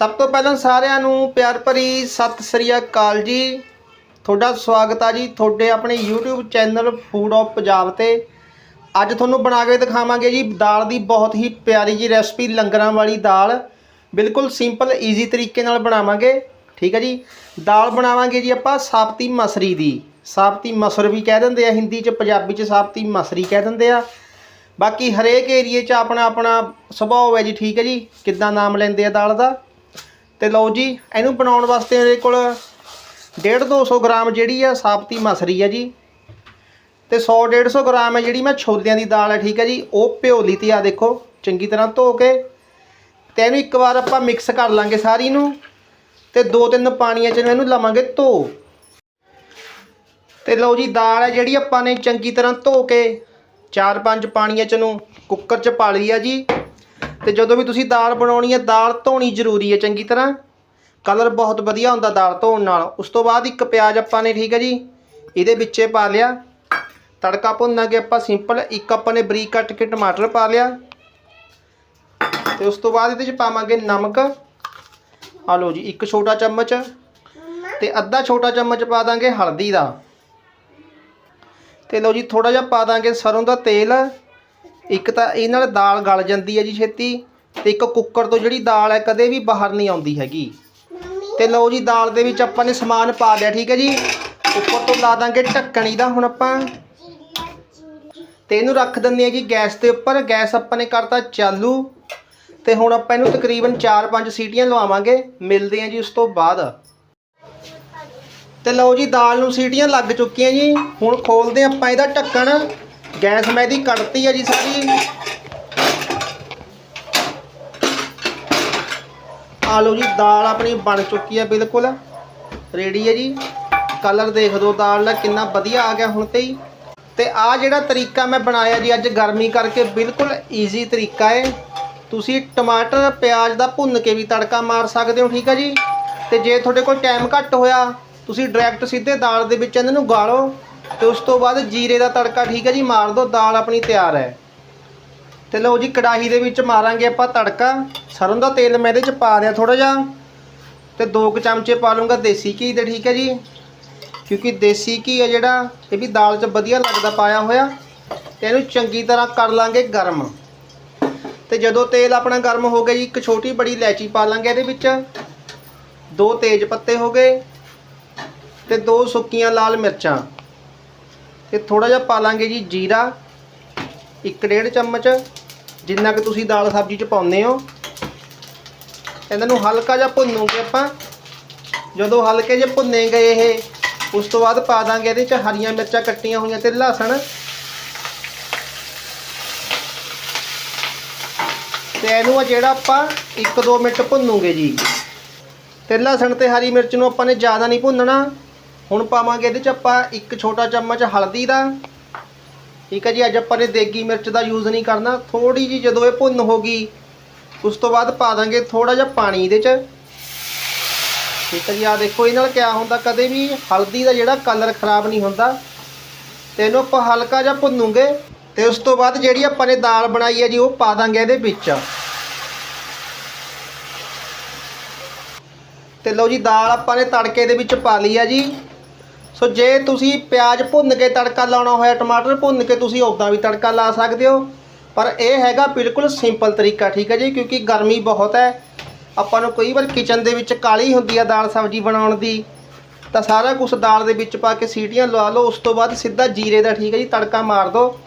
ਸਭ ਤੋਂ ਪਹਿਲਾਂ ਸਾਰਿਆਂ ਨੂੰ ਪਿਆਰ ਭਰੀ ਸਤਿ ਸ੍ਰੀ ਅਕਾਲ ਜੀ। ਤੁਹਾਡਾ ਸਵਾਗਤ ਆ ਜੀ ਤੁਹਾਡੇ ਆਪਣੇ YouTube channel food of Punjab ਤੇ। ਅੱਜ ਤੁਹਾਨੂੰ ਬਣਾ ਕੇ ਦਿਖਾਵਾਂਗੇ ਜੀ ਦਾਲ ਦੀ ਬਹੁਤ ਹੀ ਪਿਆਰੀ ਜੀ ਰੈਸਪੀ ਲੰਗਰਾਂ ਵਾਲੀ ਦਾਲ। ਬਿਲਕੁਲ ਸਿੰਪਲ ਈਜ਼ੀ ਤਰੀਕੇ ਨਾਲ ਬਣਾਵਾਂਗੇ। ਠੀਕ ਹੈ ਜੀ। ਦਾਲ ਬਣਾਵਾਂਗੇ ਜੀ ਆਪਾਂ ਸਾਬਤੀ ਮਸਰੀ ਦੀ। ਸਾਬਤੀ ਮਸਰ ਵੀ ਕਹਿ ਦਿੰਦੇ ਆ, ਹਿੰਦੀ ਚ, ਪੰਜਾਬੀ ਚ ਸਾਬਤੀ ਮਸਰੀ ਕਹਿ ਦਿੰਦੇ ਆ। ਬਾਕੀ ਹਰੇਕ ਏਰੀਏ 'ਚ ਆਪਣਾ ਆਪਣਾ ਸੁਭਾਅ ਹੈ ਜੀ, ਠੀਕ ਹੈ ਜੀ। ਕਿੱਦਾਂ ਨਾਮ ਲੈਂਦੇ ਆ ਦਾਲ ਦਾ? ਤੇ ਲਓ ਜੀ, ਇਹਨੂੰ ਬਣਾਉਣ ਵਾਸਤੇ ਮੇਰੇ ਕੋਲ 1.5 200 ਗ੍ਰਾਮ ਜਿਹੜੀ ਆ ਸਾਬਤੀ ਮਸਰੀ ਹੈ ਜੀ। ਤੇ 100 150 ਗ੍ਰਾਮ ਹੈ ਜਿਹੜੀ ਮੈਂ ਛੋਲਿਆਂ ਦੀ ਦਾਲ ਹੈ ਠੀਕ ਹੈ ਜੀ, ਉਹ ਭਿਓ ਲਈ ਤੀ ਆ ਦੇਖੋ, ਚੰਗੀ ਤਰ੍ਹਾਂ ਧੋ ਕੇ ਤੇ ਇਹਨੂੰ ਇੱਕ ਵਾਰ ਆਪਾਂ ਮਿਕਸ ਕਰ ਲਾਂਗੇ ਸਾਰੀ ਨੂੰ ਤੇ ਦੋ ਤਿੰਨ ਪਾਣੀਆਂ 'ਚ ਇਹਨੂੰ ਲਵਾਂਗੇ ਧੋ। ਤੇ ਲਓ ਜੀ, ਦਾਲ ਹੈ ਜਿਹੜੀ ਆਪਾਂ ਨੇ ਚੰਗੀ ਤਰ੍ਹਾਂ ਧੋ ਕੇ ਚਾਰ ਪੰਜ ਪਾਣੀਆਂ ਚ ਨੂੰ ਕੁੱਕਰ ਚ ਪਾ ਲਈ ਆ ਜੀ। ਤੇ ਜਦੋਂ ਵੀ ਤੁਸੀਂ ਦਾਲ ਬਣਾਉਣੀ ਹੈ, ਦਾਲ ਧੋਣੀ ਜ਼ਰੂਰੀ ਹੈ ਚੰਗੀ ਤਰ੍ਹਾਂ। ਕਲਰ ਬਹੁਤ ਵਧੀਆ ਹੁੰਦਾ ਦਾਲ ਧੋਣ ਨਾਲ। ਉਸ ਤੋਂ ਬਾਅਦ ਇੱਕ ਪਿਆਜ਼ ਆਪਾਂ ਨੇ, ਠੀਕ ਹੈ ਜੀ, ਇਹਦੇ ਵਿੱਚੇ ਪਾ ਲਿਆ। ਤੜਕਾ ਭੁੰਨਾਂਗੇ ਆਪਾਂ ਸਿੰਪਲ ਇੱਕ ਆਪਾਂ ਨੇ ਬਰੀਕ ਕੱਟ ਕੇ ਟਮਾਟਰ ਪਾ ਲਿਆ। ਤੇ ਉਸ ਤੋਂ ਬਾਅਦ ਇਹਦੇ ਚ ਪਾਵਾਂਗੇ ਨਮਕ। ਆ ਲਓ ਜੀ, ਇੱਕ ਛੋਟਾ ਚਮਚ। ਤੇ ਅੱਧਾ ਛੋਟਾ ਚਮਚ ਪਾ ਦਾਂਗੇ ਹਲਦੀ ਦਾ। ਤੇ ਲਓ ਜੀ ਥੋੜਾ ਜਿਹਾ ਪਾ ਦਾਂਗੇ ਸਰੋਂ ਦਾ ਤੇਲ। ਇੱਕ ਤਾਂ ਇਹ ਨਾਲ ਦਾਲ ਗਲ ਜਾਂਦੀ ਹੈ ਜੀ ਛੇਤੀ ਤੇ ਇੱਕ ਕੁੱਕਰ ਤੋਂ ਜਿਹੜੀ ਦਾਲ ਹੈ ਕਦੇ ਵੀ ਬਾਹਰ ਨਹੀਂ ਆਉਂਦੀ ਹੈਗੀ। ਤੇ ਲਓ ਜੀ ਦਾਲ ਦੇ ਵਿੱਚ ਆਪਾਂ ਨੇ ਸਮਾਨ ਪਾ ਲਿਆ ਠੀਕ ਹੈ ਜੀ। ਉੱਪਰ ਤੋਂ ਲਾ ਦਾਂਗੇ ਢੱਕਣੀ ਦਾ ਹੁਣ ਆਪਾਂ। ਤੇ ਇਹਨੂੰ ਰੱਖ ਦਿੰਦੇ ਆ ਜੀ ਗੈਸ ਦੇ ਉੱਪਰ। ਗੈਸ ਆਪਾਂ ਨੇ ਕਰਤਾ ਚਾਲੂ। ਤੇ ਹੁਣ ਆਪਾਂ ਇਹਨੂੰ ਤਕਰੀਬਨ 4-5 ਸੀਟੀਆਂ ਲਵਾਵਾਂਗੇ। ਮਿਲਦੇ ਆ ਜੀ ਉਸ ਤੋਂ ਬਾਅਦ। ਤੇ ਲਓ ਜੀ ਦਾਲ ਨੂੰ ਸੀਟੀਆਂ ਲੱਗ ਚੁੱਕੀਆਂ ਜੀ। ਹੁਣ ਖੋਲਦੇ ਆਪਾਂ ਇਹਦਾ ਢੱਕਣ। ਗੈਸ ਮੈਂ ਇਹਦੀ ਕੱਢਤੀ ਆ ਜੀ ਸਾਰੀ। ਆ ਲਓ ਜੀ, ਦਾਲ ਆਪਣੀ ਬਣ ਚੁੱਕੀ ਹੈ ਬਿਲਕੁਲ। ਰੈਡੀ ਹੈ ਜੀ। ਕਲਰ ਦੇਖ ਦਿਓ ਦਾਲ ਦਾ, ਕਿੰਨਾ ਵਧੀਆ ਆ ਗਿਆ ਹੁਣ ਤੇ ਹੀ। ਤੇ ਆ ਜਿਹੜਾ ਤਰੀਕਾ ਮੈਂ ਬਣਾਇਆ ਜੀ ਅੱਜ ਗਰਮੀ ਕਰਕੇ, ਬਿਲਕੁਲ ਈਜ਼ੀ ਤਰੀਕਾ ਹੈ ਤੁਸੀਂ ਟਮਾਟਰ, ਪਿਆਜ਼ ਦਾ ਭੁੰਨ ਕੇ ਵੀ ਤੜਕਾ ਮਾਰ ਸਕਦੇ ਹੋ, ਠੀਕ ਹੈ ਜੀ। ਤੇ ਜੇ ਤੁਹਾਡੇ ਕੋਲ ਟਾਈਮ ਘੱਟ ਹੋਇਆ, ਤੁਸੀਂ ਡਾਇਰੈਕਟ ਸਿੱਧੇ ਦਾਲ ਦੇ ਵਿੱਚ ਇਹਨਾਂ ਨੂੰ ਗਾਲੋ ਤੇ ਉਸ ਤੋਂ ਬਾਅਦ ਜੀਰੇ ਦਾ ਤੜਕਾ ਠੀਕ ਹੈ ਜੀ, ਮਾਰ ਦਿਓ ਦਾਲ ਆਪਣੀ ਤਿਆਰ ਹੈ। ਤੇ ਲਓ ਜੀ, ਕੜਾਹੀ ਦੇ ਵਿੱਚ ਮਾਰਾਂਗੇ ਆਪਾਂ ਤੜਕਾ। ਸਰੋਂ ਦਾ ਤੇਲ ਮੈਂ ਇਹਦੇ ਚ ਪਾ ਦਿਆਂ ਥੋੜਾ ਜਿਹਾ। ਤੇ ਦੋ ਕੁ ਚਮਚੇ ਪਾ ਲੂੰਗਾ ਦੇਸੀ ਘੀ ਦੇ, ਠੀਕ ਹੈ ਜੀ। ਕਿਉਂਕਿ ਦੇਸੀ ਘੀ ਹੈ ਜਿਹੜਾ, ਇਹ ਵੀ ਦਾਲ 'ਚ ਵਧੀਆ ਲੱਗਦਾ, ਪਾਇਆ ਹੋਇਆ। ਤੇ ਇਹਨੂੰ ਚੰਗੀ ਤਰ੍ਹਾਂ ਕਰ ਲਾਂਗੇ ਗਰਮ। ਤੇ ਜਦੋਂ ਤੇਲ ਆਪਣਾ ਗਰਮ ਹੋ ਗਿਆ ਜੀ, ਇੱਕ ਛੋਟੀ ਬੜੀ ਇਲਾਇਚੀ ਪਾ ਲਾਂਗੇ ਇਹਦੇ ਵਿੱਚ। ਦੋ ਤੇਜ ਪੱਤੇ ਹੋ ਗਏ। ਤੇ ਦੋ ਸੁੱਕੀਆਂ ਲਾਲ ਮਿਰਚਾਂ। ਤੇ ਥੋੜਾ ਜਿਹਾ ਪਾ ਲਾਂਗੇ ਜੀ ਜੀਰਾ, ਇੱਕ ਡੇਢ ਚਮਚ, ਜਿੰਨਾ ਕਿ ਤੁਸੀਂ ਦਾਲ ਸਬਜ਼ੀ ਚ ਪਾਉਂਦੇ ਹੋ। ਇਹਨਾਂ ਨੂੰ ਹਲਕਾ ਜਿਹਾ ਭੁੰਨੂਗੇ ਆਪਾਂ। ਜਦੋਂ ਹਲਕੇ ਜਿਹੇ ਭੁੰਨੇ ਗਏ ਇਹ, ਉਸ ਤੋਂ ਬਾਅਦ ਪਾ ਦਾਂਗੇ ਇਹਦੇ ਚ ਹਰੀਆਂ ਮਿਰਚਾਂ ਕੱਟੀਆਂ ਹੋਈਆਂ ਤੇ ਲਸਣ। ਤੇ ਇਹਨੂੰ ਆ ਜਿਹੜਾ ਆਪਾਂ 1-2 ਮਿੰਟ ਭੁੰਨੂਗੇ ਜੀ। ਤੇ ਲਸਣ ਤੇ ਹਰੀ ਮਿਰਚ ਨੂੰ ਆਪਾਂ ਨੇ ਜ਼ਿਆਦਾ ਨਹੀਂ ਭੁੰਨਣਾ। ਹੁਣ ਪਾਵਾਂਗੇ ਇਹਦੇ ਚ ਆਪਾਂ ਇੱਕ ਛੋਟਾ ਚਮਚ ਹਲਦੀ ਦਾ। ਠੀਕ ਹੈ ਜੀ, ਅੱਜ ਆਪਾਂ ਨੇ ਦੇਗੀ ਮਿਰਚ ਦਾ ਯੂਜ਼ ਨਹੀਂ ਕਰਨਾ। ਥੋੜੀ ਜੀ ਜਦੋਂ ਇਹ ਭੁੰਨ ਹੋ ਗਈ, ਉਸ ਤੋਂ ਬਾਅਦ ਪਾ ਦਾਂਗੇ ਥੋੜਾ ਜਿਹਾ ਪਾਣੀ ਇਹਦੇ ਚ। ਠੀਕ ਹੈ ਜੀ ਆ ਦੇਖੋ ਇਹ ਨਾਲ ਕਿਆ ਹੁੰਦਾ, ਕਦੇ ਵੀ ਹਲਦੀ ਦਾ ਜਿਹੜਾ ਕਲਰ ਖਰਾਬ ਨਹੀਂ ਹੁੰਦਾ। ਤੇ ਇਹਨੂੰ ਆਪਾਂ ਹਲਕਾ ਜਿਹਾ ਭੁੰਨੂਗੇ, ਤੇ ਉਸ ਤੋਂ ਬਾਅਦ ਜਿਹੜੀ ਆਪਾਂ ਨੇ ਦਾਲ ਬਣਾਈ ਹੈ ਜੀ, ਉਹ ਪਾ ਦਾਂਗੇ ਇਹਦੇ ਵਿੱਚ। ਤੇ ਲਓ ਜੀ, ਦਾਲ ਆਪਾਂ ਨੇ ਤੜਕੇ ਦੇ ਵਿੱਚ ਪਾ ਲਈ ਆ ਜੀ। ਸੋ ਜੇ ਤੁਸੀਂ ਪਿਆਜ਼ ਭੁੰਨ ਕੇ ਤੜਕਾ ਲਾਉਣਾ ਹੋਇਆ, ਟਮਾਟਰ ਭੁੰਨ ਕੇ ਤੁਸੀਂ ਉਦਾਂ ਵੀ ਤੜਕਾ ਲਾ ਸਕਦੇ ਹੋ। ਪਰ ਇਹ ਹੈਗਾ ਬਿਲਕੁਲ ਸਿੰਪਲ ਤਰੀਕਾ, ਠੀਕ ਹੈ ਜੀ? ਕਿਉਂਕਿ ਗਰਮੀ ਬਹੁਤ ਹੈ। ਆਪਾਂ ਨੂੰ ਕਈ ਵਾਰ ਕਿਚਨ ਦੇ ਵਿੱਚ ਕਾਲੀ ਹੁੰਦੀ ਆ ਦਾਲ ਸਬਜ਼ੀ ਬਣਾਉਣ ਦੀ। ਤਾਂ ਸਾਰਾ ਕੁਝ ਦਾਲ ਦੇ ਵਿੱਚ ਪਾ ਕੇ ਸੀਟੀਆਂ ਲਵਾ ਲਓ, ਉਸ ਤੋਂ ਬਾਅਦ ਸਿੱਧਾ ਜੀਰੇ ਦਾ, ਠੀਕ ਹੈ ਜੀ, ਤੜਕਾ ਮਾਰ ਦਿਓ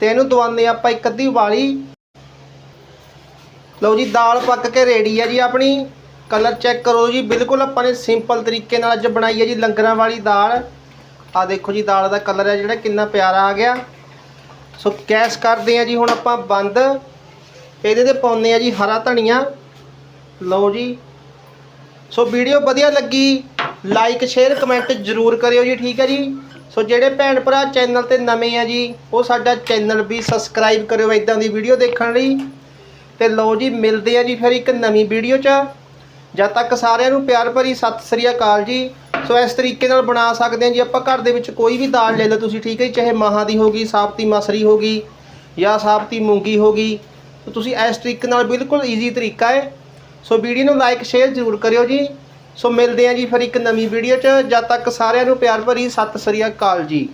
ਤੇ ਇਹਨੂੰ ਦਵਾਉਂਦੇ ਆਪਾਂ ਇੱਕ ਅੱਧੀ ਵਾਲੀ। ਲਓ ਜੀ, ਦਾਲ ਪੱਕ ਕੇ ਰੈਡੀ ਹੈ ਜੀ ਆਪਣੀ। ਕਲਰ ਚੈੱਕ ਕਰੋ ਜੀ, ਬਿਲਕੁਲ ਆਪਾਂ ਨੇ ਸਿੰਪਲ ਤਰੀਕੇ ਨਾਲ ਅੱਜ ਬਣਾਈ ਹੈ ਜੀ ਲੰਗਰਾਂ ਵਾਲੀ ਦਾਲ। ਆ ਦੇਖੋ ਜੀ, ਦਾਲ ਦਾ ਕਲਰ ਹੈ ਜਿਹੜਾ, ਕਿੰਨਾ ਪਿਆਰਾ ਆ ਗਿਆ। ਸੋ ਗੈਸ ਕਰਦੇ ਆ ਜੀ, ਹੁਣ ਆਪਾਂ ਬੰਦ। ਇਹਦੇ ਤੇ ਪਾਉਂਦੇ ਆ ਜੀ, ਹਰਾ ਧਨੀਆ। ਲਓ ਜੀ। ਸੋ ਵੀਡੀਓ ਵਧੀਆ ਲੱਗੀ। ਲਾਈਕ ਸ਼ੇਅਰ ਕਮੈਂਟ ਜ਼ਰੂਰ ਕਰਿਓ ਜੀ, ਠੀਕ ਹੈ ਜੀ? ਸੋ ਜਿਹੜੇ ਭੈਣ ਭਰਾ ਚੈਨਲ ਤੇ ਨਵੇਂ ਆ ਜੀ, ਉਹ ਸਾਡਾ ਚੈਨਲ ਵੀ ਸਬਸਕ੍ਰਾਈਬ ਕਰਿਓ ਇਦਾਂ ਦੀ ਵੀਡੀਓ ਦੇਖਣ ਲਈ। ਤੇ ਲਓ ਜੀ, ਮਿਲਦੇ ਆ ਜੀ ਫਿਰ ਇੱਕ ਨਵੀਂ ਵੀਡੀਓ 'ਚ। ਜਦ ਤੱਕ ਸਾਰਿਆਂ ਨੂੰ ਪਿਆਰ ਭਰੀ ਸਤਿ ਸ੍ਰੀ ਅਕਾਲ ਜੀ ਸੋ ਇਸ ਤਰੀਕੇ ਨਾਲ ਬਣਾ ਸਕਦੇ ਹਾਂ ਜੀ ਆਪਾਂ ਘਰ ਦੇ ਵਿੱਚ ਕੋਈ ਵੀ ਦਾਲ ਲੈ ਲਓ ਤੁਸੀਂ ਠੀਕ ਹੈ ਜੀ, ਚਾਹੇ ਮਾਹਾਂ ਦੀ ਹੋਗੀ ਸਾਬਤੀ ਮਸਰੀ ਹੋਗੀ ਜਾਂ ਸਾਬਤੀ ਮੂੰਗੀ ਹੋਗੀ ਸੋ ਤੁਸੀਂ ਇਸ ਤਰੀਕੇ ਨਾਲ ਬਿਲਕੁਲ ਈਜ਼ੀ ਤਰੀਕਾ ਹੈ। ਸੋ ਵੀਡੀਓ ਨੂੰ ਲਾਈਕ ਸ਼ੇਅਰ ਜ਼ਰੂਰ ਕਰਿਓ ਜੀ। ਸੋ ਮਿਲਦੇ ਹਾਂ ਜੀ ਫਿਰ ਇੱਕ ਨਵੀਂ ਵੀਡੀਓ 'ਚ। ਜਦ ਤੱਕ ਸਾਰਿਆਂ ਨੂੰ ਪਿਆਰ ਭਰੀ ਸਤਿ ਸ੍ਰੀ ਅਕਾਲ ਜੀ।